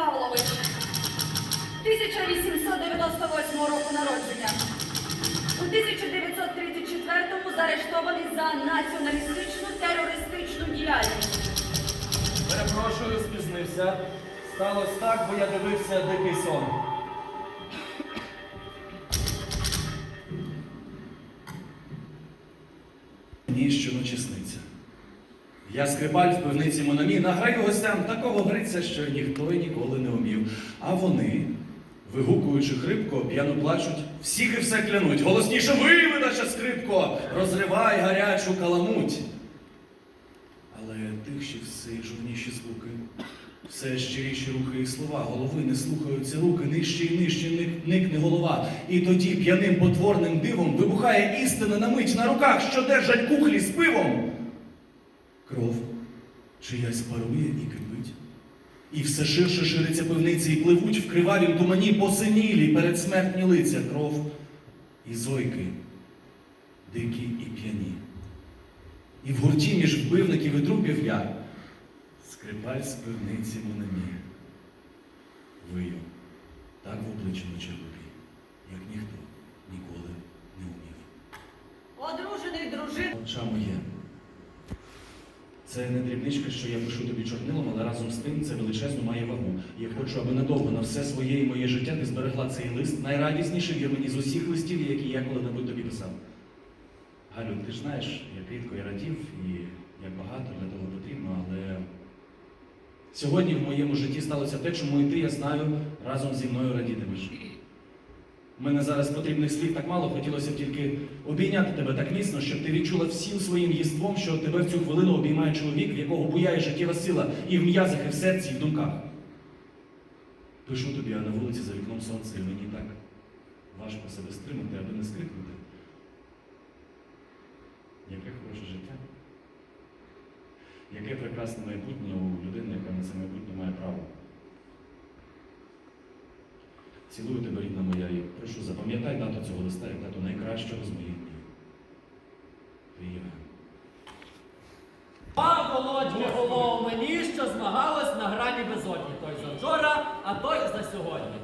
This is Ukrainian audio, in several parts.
Павлович, 1898 року народження. У 1934-му заарештований за націоналістичну терористичну діяльність. Перепрошую, спізнився. Сталося так, бо я дивився дикий сон. Мені щоночі сниться. Я скрипаль в пивниці Мономі, награю гостям такого гриця, що ніхто й ніколи не вмів. А вони, вигукуючи хрипко, п'яно плачуть, всіх і все клянуть. Голосніше ви, видача скрипко, розривай гарячу каламуть. Але тихші все й журніші звуки, все щиріші рухи і слова, голови не слухаються руки, нижче і нижче ник- никне голова. І тоді п'яним потворним дивом вибухає істина на мить на руках, що держать кухлі з пивом. Кров чиясь парує і кипить. І все ширше шириться пивниці, і пливуть в кривавім тумані посинілі передсмертні лиця кров і зойки, дикі і п'яні. І в гурті між вбивників і трупів я скрипаль з пивниці Мономі. Вию, так в обличчя червоні, як ніхто ніколи не вмів. Одружений дружин. Оча моє. Це не дрібничка, що я пишу тобі чорнилом, але разом з тим це величезну має вагу. Я хочу, аби надовго на все своє і моє життя ти зберегла цей лист, найрадісніший вір мені з усіх листів, які я коли-небудь тобі писав. Галю, ти ж знаєш, як рідко я радів і як багато для того потрібно, але сьогодні в моєму житті сталося те, чому і ти, я знаю, разом зі мною радітимеш. У мене зараз потрібних слів так мало, хотілося б тільки обійняти тебе так міцно, щоб ти відчула всім своїм єством, що тебе в цю хвилину обіймає чоловік, в якого буяє життєва сила і в м'язах, і в серці, і в думках. Пишу тобі, а на вулиці за вікном сонце, і мені так важко себе стримати, аби не скрикнути. Яке хороше життя. Яке прекрасне майбутнє у людини, яка на це майбутнє має право. Цілую тебе, рідна моя, і прошу, запам'ятай дату цього листа як дату найкращого з моїх днів. Твій Євген. Володь голову мені, що змагалась на грані безодні. Той за вчора, а той за сьогодні.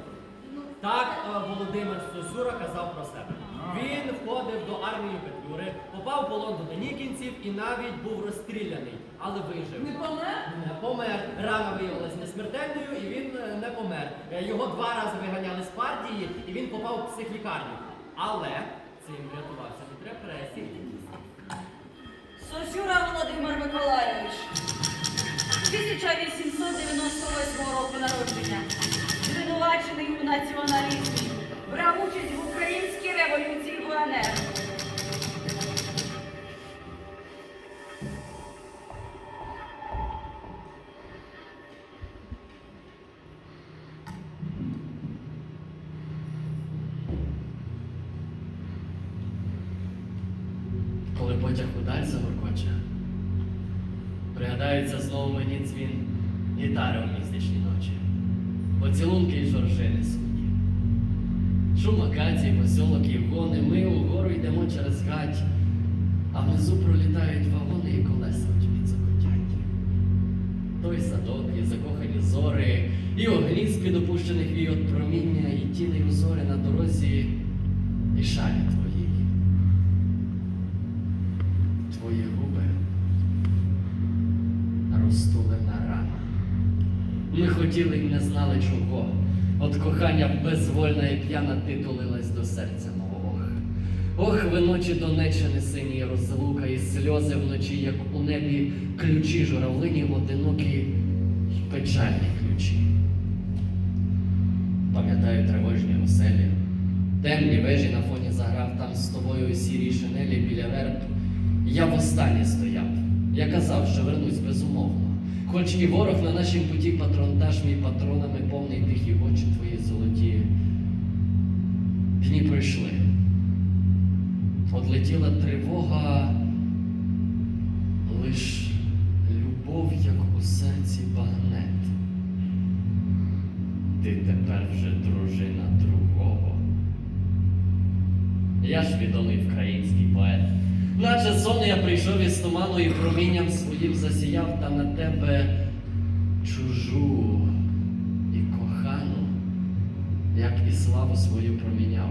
Так е, Володимир Сосюра казав про себе. Він входив до армії Петлюри, попав в полон до денікінців і навіть був розстріляний, але вижив. Не помер? Не помер. Рана виявилась несмертельною і він е, не помер. Е, Його два рази виганяли з партії і він попав в психлікарню. Але цим врятувався від репресій. Сосюра Володимир Миколайович. 1898 року народження. Звинувачений у націоналізмі. Брав участь в українській революції в УНР. коли потяг удаль загоркоче. Пригадається знову мені дзвін гітари у містичній ночі, поцілунки й жоржини сумні. Шум акацій, посілок і вгони, ми угору йдемо через гать, а внизу пролітають вагони і колеса тьмі закотять. Той садок, і закохані зори, і огні з-під опущених війот проміння, і тіни й узори на дорозі, і шалі. Твої хотіли й не знали чого. От кохання безвольна і п'яна ти тулилась до серця мого. Ох, ох, ви ночі Донеччини сині розлука, і сльози вночі, як у небі, ключі журавлині одинокі й печальні ключі. Пам'ятаю тривожні оселі, темні вежі на фоні заграв там з тобою у сірій шинелі біля верб. Я востаннє стояв. Я казав, що вернусь безумовно. Хоч і ворог на нашім путі патронтаж мій патронами повний тихі очі твої золоті. Дні пройшли. Одлетіла тривога, лиш любов, як у серці багнет. Ти тепер вже дружина другого. Я ж відомий український поет. Наче сон я прийшов із туману і промінням своїм засіяв та на тебе чужу і кохану, як і славу свою проміняв.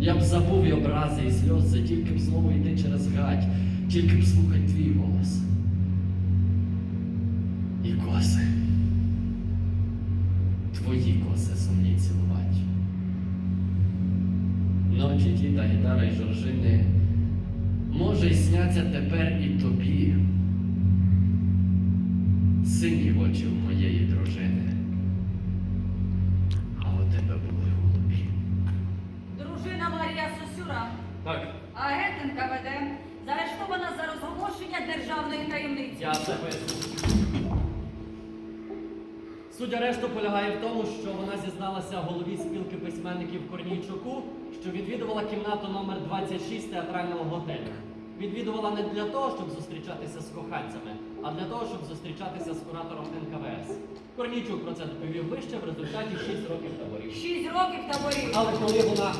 Я б забув і образи, і сльози, тільки б знову йти через гать, тільки б слухать твій голос. І коси. Твої коси сумні цілувати. Ночі ті та гітара й жоржини, може, й сняться тепер і тобі. Сині очі в моєї дружини. А у тебе були голубі. Дружина Марія Сосюра, Так, агент НКВД, заарештована за розголошення державної таємниці. я записую. Суть арешту полягає в тому, що вона зізналася голові спілки письменників Корнійчуку, що відвідувала кімнату номер 26 театрального готелю. Відвідувала не для того, щоб зустрічатися з коханцями, а для того, щоб зустрічатися з куратором НКВС. Корнійчук про це доповів вище в результаті 6 років таборів. Шість років таборів. Але коли вона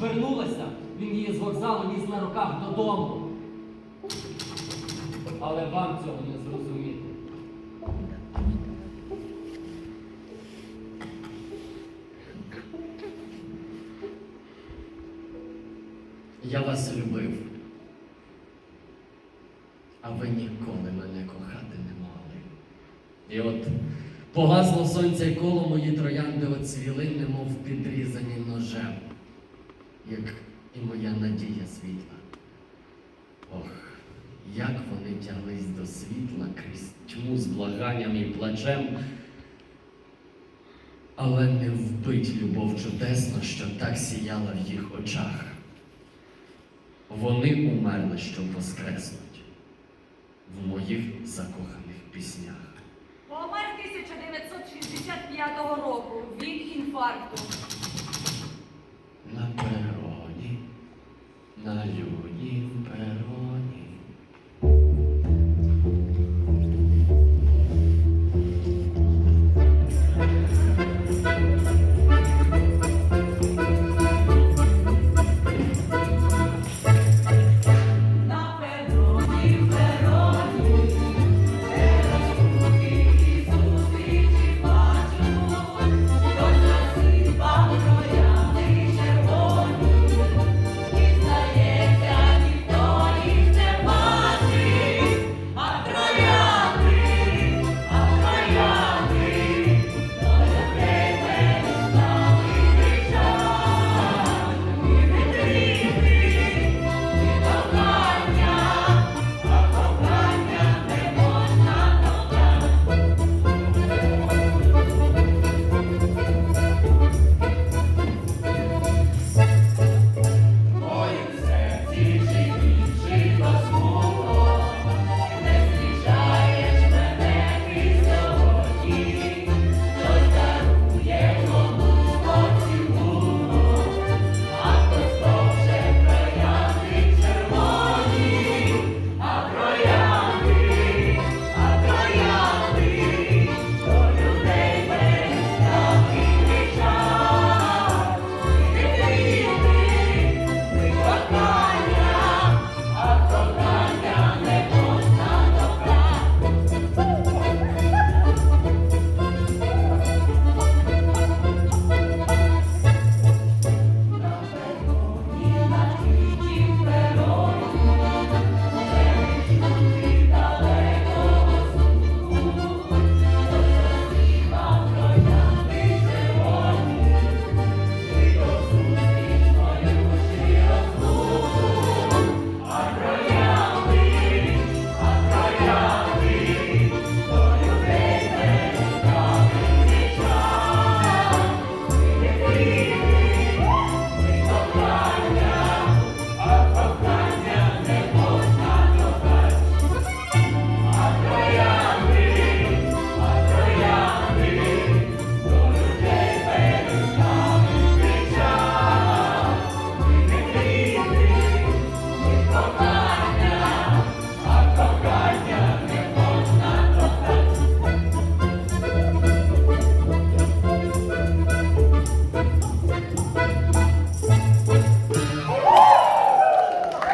вернулася, він її з вокзалу ніс на руках додому. Але вам цього не зрозуміти. Вас любив, а ви ніколи мене кохати не могли. І от погасло сонце і коло мої троянди оцвіли, немов підрізані ножем, як і моя надія світла. Ох, як вони тяглись до світла крізь тьму з благанням і плачем. Але не вбить любов чудесна, що так сіяла в їх очах. Вони умерли, щоб воскреснуть в моїх закоханих піснях. Помер 1965 року від інфаркту. На пероні, на люні,